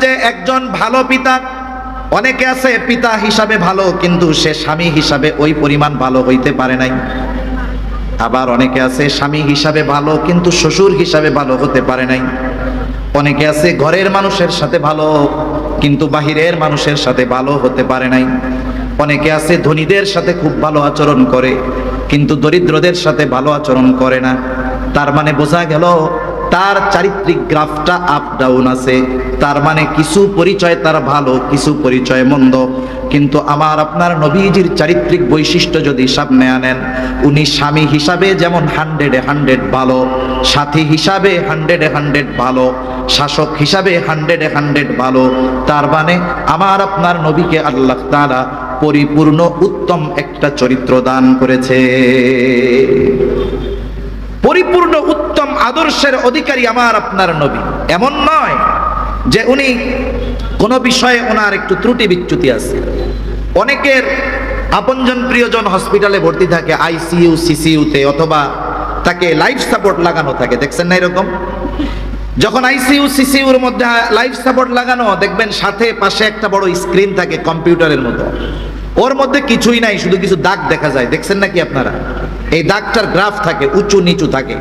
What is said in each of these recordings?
যে একজন ভালো পিতা, অনেকে আছে পিতা হিসাবে ভালো, কিন্তু সে স্বামী হিসাবে ওই পরিমাণ ভালো হইতে পারে নাই। আবার অনেকে আছে স্বামী হিসাবে ভালো, কিন্তু শ্বশুর হিসাবে ভালো হতে পারে নাই। অনেকে আছে ঘরের মানুষের সাথে ভালো, কিন্তু বাহিরের মানুষের সাথে ভালো হতে পারে নাই। অনেকে আছে ধনীদের সাথে খুব ভালো আচরণ করে, কিন্তু দরিদ্রদের সাথে ভালো আচরণ করে না। তার মানে বোঝা গেল তার চারিত্রিক গ্রাফটা আপ ডাউন আছে। তার মানে কিছু পরিচয় তার ভালো, কিছু পরিচয় মন্দ। কিন্তু আমার আপনার নবীজির চারিত্রিক বৈশিষ্ট্য যদি সামনে আনেন, উনি স্বামী হিসাবে যেমন হান্ড্রেডে হান্ড্রেড ভালো, সাথী হিসাবে হান্ড্রেডে হান্ড্রেড ভালো, শাসক হিসাবে হান্ড্রেডে হান্ড্রেড ভালো, তার মানে আমার আপনার নবীকে আল্লাহ তাআলা পরিপূর্ণ উত্তম একটা চরিত্র দান করেছে। পরিপূর্ণ উত্তম আদর্শের অধিকারী আমার আপনার নবী। এমন নয় যে উনি কোনো বিষয়ে ওনার একটু ত্রুটি বিচ্যুতি আছে। অনেকের আপনজন প্রিয়জন হসপিটালে ভর্তি থাকে, আইসিইউ, সিসিইউতে, অথবা তাকে লাইফ সাপোর্ট লাগানো থাকে। দেখছেন না এরকম? যখন আইসিইউ, সিসিইউর মধ্যে লাইফ সাপোর্ট লাগানো, দেখবেন সাথে পাশে একটা বড় স্ক্রিন থাকে কম্পিউটারের মতো। ওর মধ্যে কিছুই নাই, শুধু কিছু দাগ দেখা যায়। দেখছেন নাকি আপনারা? এই দাগটার গ্রাফ থাকে, উঁচু নিচু থাকে।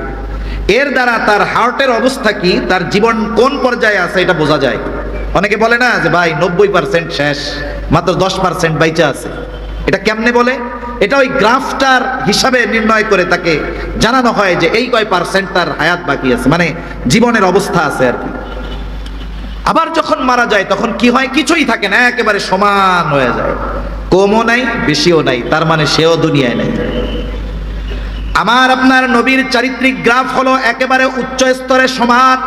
এর দ্বারা তার হার্টের অবস্থা কি, তার জীবন কোন পর্যায়ে আছে, এটা বোঝা যায়। অনেকে বলে না যে, ভাই, নব্বই পার্সেন্ট শেষ, মাত্র দশ পার্সেন্ট বাইচা আছে। এটা কেমনে বলে? এটা ওই গ্রাফটার হিসাবে নির্ণয় করে তাকে জানানো হয় যে, এই কয় পার্সেন্ট তার হায়াত বাকি আছে মানে জীবনের অবস্থা আছে আর কি। আবার যখন মারা যায়, তখন কি হয়? কিছুই থাকে না, একেবারে সমান হয়ে যায়। কমও নাই, বেশিও নাই, তার মানে সেও দুনিয়ায় নাই। আমার আপনার নবীর চারিত্রিক গ্রাফ হলো একেবারে উচ্চ স্তরে সমান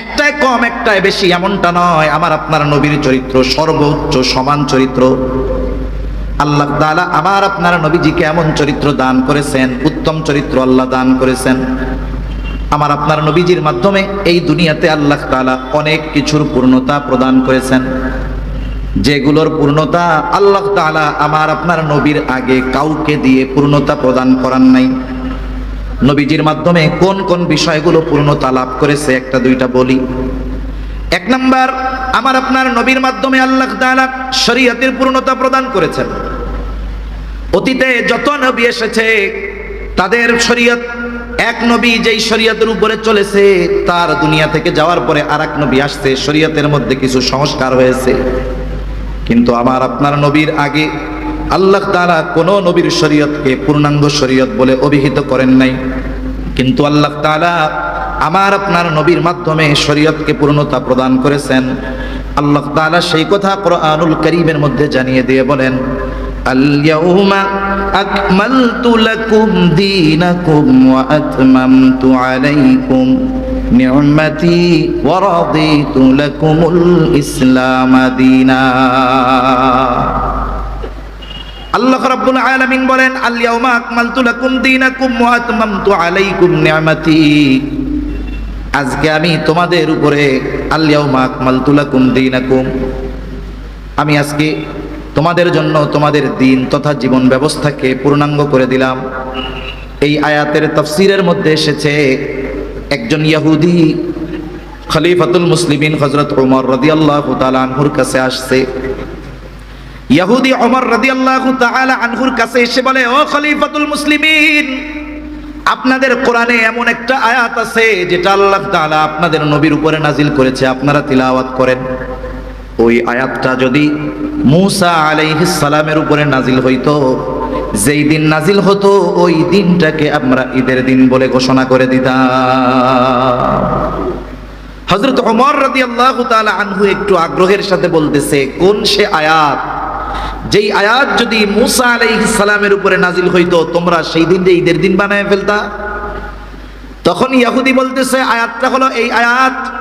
একটাই কম, একটাই বেশি, এমনটা নয়। আমার আপনার নবীর চরিত্র সর্বোচ্চ সমান চরিত্র। আল্লাহ তাআলা আমার আপনার নবীজিকে এমন চরিত্র দান করেছেন, উত্তম চরিত্র আল্লাহ দান করেছেন। আমার আপনার নবীজির মাধ্যমে এই দুনিয়াতে আল্লাহ তাআলা অনেক কিছুর পূর্ণতা প্রদান করেছেন। যেগুলোর পূর্ণতা আল্লাহ তাআলা আমার আপনার নবীর আগে কাউকে দিয়ে পূর্ণতা প্রদান করার নাই। নবীজির মাধ্যমে কোন কোন বিষয়গুলো পূর্ণতা লাভ করেছে একটা দুইটা বলি। এক নাম্বার, আমার আপনার নবীর মাধ্যমে আল্লাহ তাআলা শরীয়তের পূর্ণতা প্রদান করেছেন। অতীতে যত নবী এসেছে, তাদের শরীয়ত, এক নবী যেই শরীয়তের উপরে চলেছে, তার দুনিয়া থেকে যাওয়ার পরে আর নবী আসছে, শরীয়তের মধ্যে কিছু সংস্কার হয়েছে। কিন্তু আমার আপনার নবীর আগে আল্লাহ তাআলা কোন নবীর শরীয়তকে পূর্ণাঙ্গ শরীয়ত বলে অভিহিত করেন নাই কিন্তু আল্লাহ তাআলা আমার আপনার নবীর মাধ্যমে শরীয়তকে পূর্ণতা প্রদান করেছেন আল্লাহ তাআলা সেই কথা কোরআনুল কারীমের মধ্যে জানিয়ে দিয়ে বলেন اليوم أكملت لكم دينكم وأتممت عليكم নিয়মাতি ওয়ারাদি তুলাকুমুল ইসলাম দিনা আল্লাহ রাব্বুল আলামিন বলেন, আল ইয়াউমা আকমালতু লাকুম দীনাকুম ওয়া আতমামতু আলাইকুম নিয়ামাতি। আজকে আমি তোমাদের উপরে, আল ইয়াউমা আকমালতু লাকুম দীনাকুম। আমি আজকে তোমাদের জন্য তোমাদের দিন তথা জীবন ব্যবস্থাকে পূর্ণাঙ্গ করে দিলাম। এই আয়াতের তফসিরের মধ্যে এসেছে একজন ইয়াহুদি খলিফাতুল মুসলিমিন হজরত ওমর রাদিয়াল্লাহু তাআলা আনহুর কাছে আসছে। ইয়াহুদি ওমর রাদিয়াল্লাহু তাআলা আনহুর কাছে এসে বলে, ও খলিফাতুল মুসলিমিন, আপনাদের কোরআনে এমন একটা আয়াত আছে যেটা আল্লাহ তাআলা আপনাদের নবীর উপরে নাজিল করেছে, আপনারা তিলাওয়াত করেন। ওই আয়াতটা যদি মূসা আলাইহিস সালামের উপরে নাজিল হইতো যেই দিন নাজিল হতো, ওই দিনটাকে আমরা ঈদের দিন বলে ঘোষণা করে দিতাম। হযরত ওমর রাদিয়াল্লাহু তাআলা আনহু একটু আগ্রহের সাথে বলতেছে, কোন সে আয়াত? যেই আয়াত যদি মুসা সালামের উপরে নাজিল হইতো, তোমরা সেই দিন যে ঈদের দিন বানায় ফেলতা? তখন ইয়াহুদি বলতেছে, আয়াতটা হলো এই আয়াত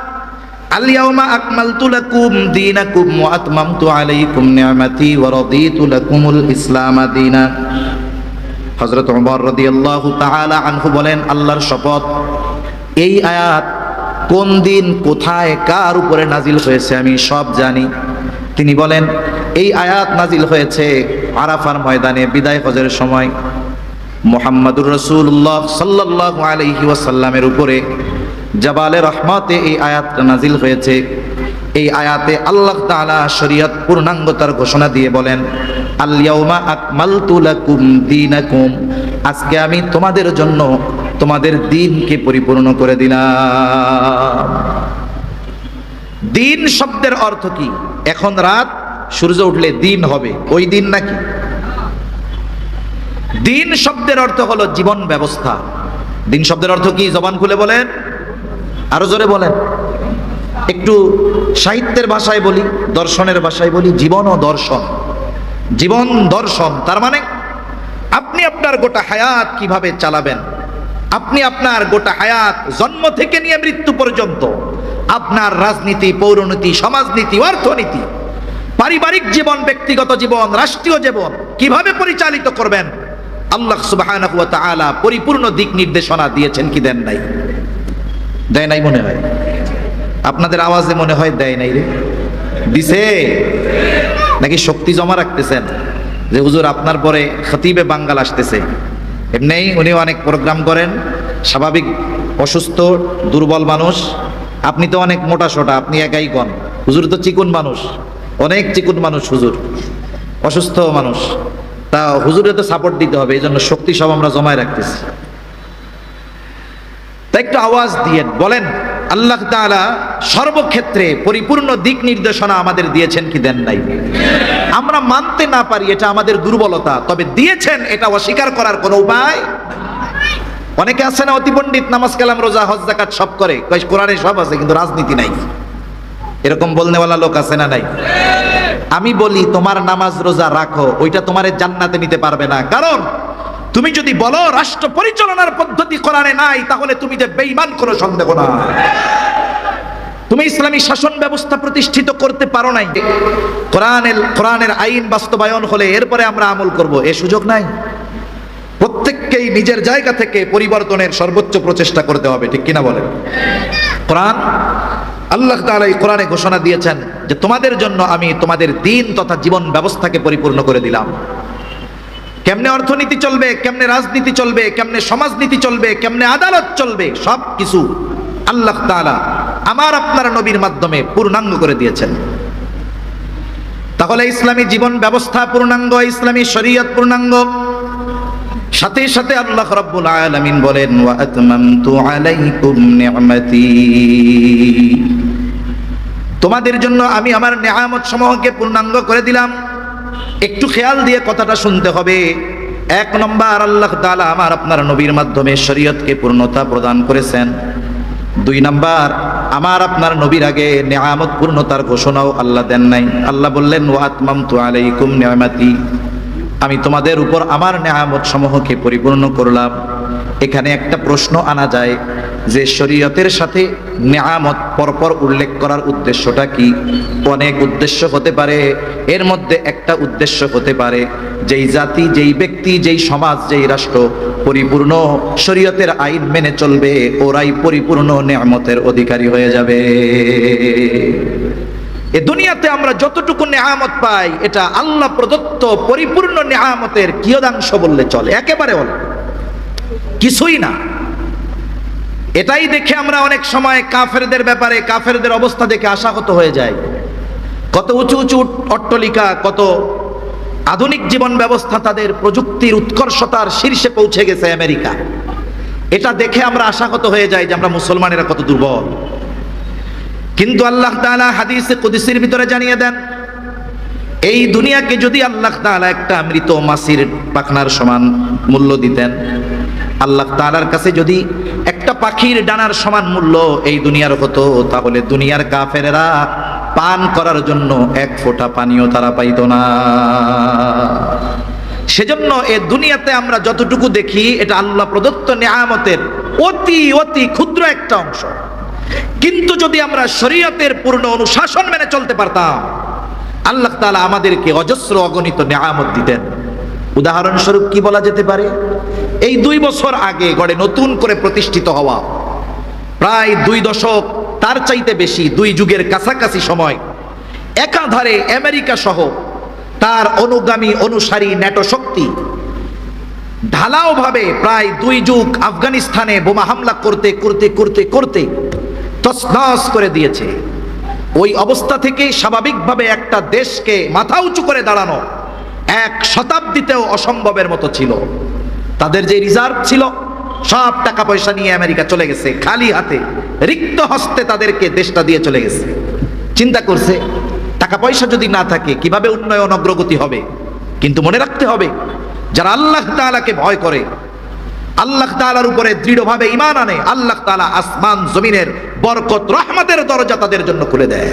আলিয়াউমা আকমালতু লাকুম দীনাকুম ওয়া আতমামতু আলাইকুম নি'মাতি ওয়া রাদিতু লাকুমুল ইসলাম দীনা। হযরত ওমর রাদিয়াল্লাহু তাআলা আনহু বলেন, আল্লাহর শপথ, এই আয়াত কোন দিন, কোথায়, কার উপরে নাজিল হয়েছে আমি সব জানি। তিনি বলেন, এই আয়াত নাজিল হয়েছে আরাফার ময়দানে বিদায় হজের সময়। মোহাম্মদুর রসুল্লাহ সাল্লাহ আলহি ওয়াসাল্লামের উপরে জাবালে রহমতে এই আয়াতটা নাজিল হয়েছে। এই আয়াতে আল্লাহ তাআলা শরীয়ত পূর্ণাঙ্গতার ঘোষণা দিয়ে বলেন, আল-ইয়াউমা আকমালতু লাকুম দীনাকুম। আজকে আমি তোমাদের জন্য তোমাদের দিনকে পরিপূর্ণ করে দিলাম। দিন শব্দের অর্থ কি? এখন রাত, সূর্য উঠলে দিন হবে, ওই দিন নাকি? দিন শব্দের অর্থ হলো জীবন ব্যবস্থা। দিন শব্দের অর্থ কি? জবান খুলে বলেন। আরও জোরে বলেন। একটু সাহিত্যের ভাষায় বলি, দর্শনের ভাষায় বলি, জীবন ও দর্শন। জীবন, দর্শন, তার মানে আপনি আপনার গোটা হায়াত কীভাবে চালাবেন? আপনি আপনার গোটা হায়াত জন্ম থেকে নিয়ে মৃত্যু পর্যন্ত আপনার রাজনীতি, পৌরনীতি, সমাজনীতি, অর্থনীতি, পারিবারিক জীবন, ব্যক্তিগত জীবন, রাষ্ট্রীয় জীবন কীভাবে পরিচালিত করবেন? আল্লাহ তাআলা পরিপূর্ণ দিক নির্দেশনা দিয়েছেন কি দেন নাই? দেয় নাই মনে হয়। আপনাদের আওয়াজে মনে হয় দেয় নাই রে। দিছে। নাকি শক্তি জমা রাখতেছেন? যে হুজুর, আপনার পরে খতিবে বাঙ্গাল আসতেছে। এমনি উনি অনেক প্রোগ্রাম করেন। স্বাভাবিক, অসুস্থ, দুর্বল মানুষ। আপনি তো অনেক মোটা সোটা, আপনি একাই কন। হুজুর তো চিকুন মানুষ। অনেক চিকুন মানুষ হুজুর। অসুস্থ মানুষ। তা হুজুরে তো সাপোর্ট দিতে হবে এই জন্য শক্তি সব আমরা জমায় রাখতেছি। তা একটু আওয়াজ দিয়ে বলেন, আল্লাহ তাআলা সর্বক্ষেত্রে পরিপূর্ণ দিক নির্দেশনা আমাদের দিয়েছেন কি দেন নাই? আমরা মানতে না পারি এটা আমাদের দুর্বলতা, তবে দিয়েছেন, এটা অস্বীকার করার কোনো উপায় অনেকে আছে না, অতি পণ্ডিত, নামাজ, কালাম, রোজা, হজ জাকাত সব করে। কোরআনে সব আছে, কিন্তু রাজনীতি নাই। এরকম বলনেওয়ালা লোক আছে না নাই? আমি বলি, তোমার নামাজ, রোজা রাখো, ওইটা তোমার জান্নাতে নিতে পারবে না। কারণ, তুমি যদি বলো, রাষ্ট্র পরিচালনার পদ্ধতি কোরআনে নাই, তাহলে তুমি যে বেঈমান, কোনো সন্দেহ না তুমি ইসলামী শাসন ব্যবস্থা প্রতিষ্ঠিত করতে পারো নাই। কোরআনের কোরআনের আইন বাস্তবায়ন হলে এরপরে আমরা আমল করব, এ সুযোগ নাই। প্রত্যেককেই নিজের জায়গা থেকে পরিবর্তনের সর্বোচ্চ প্রচেষ্টা করতে হবে, ঠিক কিনা বলেন? কোরআন, আল্লাহ তাআলা এই কোরআনে ঘোষণা দিয়েছেন যে তোমাদের জন্য আমি তোমাদের দিন তথা জীবন ব্যবস্থাকে পরিপূর্ণ করে দিলাম। কেমনে অর্থনীতি চলবে, কেমনে রাজনীতি চলবে, কেমনে সমাজনীতি চলবে, কেমনে আদালত চলবে, সব কিছু আল্লাহ তাআলা আমার আপনার নবীর মাধ্যমে পূর্ণাঙ্গ করে দিয়েছেন। তাহলে ইসলামী জীবন ব্যবস্থা পূর্ণাঙ্গ, ইসলামী শরীয়ত পূর্ণাঙ্গ। সাথে সাথে আল্লাহ রাব্বুল আলামিন বলেন তোমাদের জন্য আমি আমার নেহামত সমূহকে পূর্ণাঙ্গ করে দিলাম। একটু খেয়াল দিয়ে কথাটা শুনতে হবে। এক নম্বর, আল্লাহ তালা আমার আপনার নবীর মাধ্যমে শরীয়তকে পূর্ণতা প্রদান করেছেন। দুই নাম্বার, আমার আপনার নবীর আগে নেয়ামত পূর্ণতার ঘোষণাও আল্লাহ দেন নাই। আল্লাহ বললেন ও আত্মাম তু আলাইকুম নিয়ামাতি। আমি তোমাদের উপর আমার নেয়ামত সমূহকে পরিপূর্ণ করলাম। এখানে একটা প্রশ্ন আনা যায় যে শরীয়তের সাথে নেয়ামত পরপর উল্লেখ করার উদ্দেশ্যটা কি? অনেক উদ্দেশ্য হতে পারে, এর মধ্যে একটা উদ্দেশ্য হতে পারে, যেই জাতি, যেই ব্যক্তি, যেই সমাজ, যেই রাষ্ট্র পরিপূর্ণ শরীয়তের আইন মেনে চলবে, ওরাই পরিপূর্ণ নেয়ামতের অধিকারী হয়ে যাবে। এ দুনিয়াতে আমরা যতটুকু নেহামত পাই, এটা আল্লাহ প্রদত্ত পরিপূর্ণ নেহামতের কিয়দাংশ বললে চলে, একেবারে অল্প কিছুই না। এটাই দেখে আমরা অনেক সময় কাফেরদের ব্যাপারে, কাফেরদের অবস্থা দেখে আশাহত হয়ে যায় কত উঁচু উঁচু অট্টলিকা, কত আধুনিক জীবন ব্যবস্থা তাদের প্রযুক্তির উৎকর্ষতার শীর্ষে পৌঁছে গেছে আমেরিকা। এটা দেখে আমরা আশাগত হয়ে যাই যে আমরা মুসলমানেরা কত দুর্বল। কিন্তু আল্লাহ তাআলা হাদিসে কুদসির ভিতরে জানিয়ে দেন, এই দুনিয়াকে যদি আল্লাহ তাআলা একটা মৃত মাসির পাখনার সমান মূল্য দিতেন আল্লাহ তাআলার কাছে যদি একটা পাখির ডানার সমান মূল্য এই দুনিয়ার হতো, তাহলে দুনিয়ার কাফেরেরা পান করার জন্য এক ফোঁটা পানিও তারা পাইতো না। সেজন্য এ দুনিয়াতে আমরা যতটুকু দেখি, এটা আল্লাহ প্রদত্ত নিয়ামতের অতি অতি ক্ষুদ্র একটা অংশ। কিন্তু যদি আমরা শরীয়তের পূর্ণ অনুশাসন মেনে চলতে পারতাম, আল্লাহ তাআলা আমাদেরকে অজস্র অগণিত নিয়ামত দিতেন। উদাহরণস্বরূপ কি বলা যেতে পারে? এই দুই বছর আগে গড়ে নতুন করে প্রতিষ্ঠিত হওয়া প্রায় দুই দশক, তার চাইতে বেশি দুই যুগের কাছাকাছি সময়, একাধারে আমেরিকা সহ তার অনুগামী অনুসারী ন্যাটো শক্তি ঢালাওভাবে প্রায় দুই যুগ আফগানিস্তানে বোমা হামলা করতে করতে করতে করতে তসনস করে দিয়েছে। ওই অবস্থা থেকে স্বাভাবিকভাবে একটা দেশকে মাথা উঁচু করে দাঁড়ানো এক শতাব্দীতেও অসম্ভবের মতো ছিল। তাদের যে রিজার্ভ ছিল, সব টাকা পয়সা নিয়ে আমেরিকা চলে গেছে, খালি হাতে। রিক্ত হস্তে তাদেরকে দেশটা দিয়ে চলে গেছে। চিন্তা করছে টাকা পয়সা যদি না থাকে, কীভাবে উন্নয়ন অগ্রগতি হবে? কিন্তু মনে রাখতে হবে, যারা আল্লাহ তাআলাকে ভয় করে, আল্লাহ তাআলার উপরে দৃঢ়ভাবে ইমান আনে, আল্লাহ তাআলা আসমান জমিনের বরকত, রহমতের দরজা তাদের জন্য খুলে দেয়।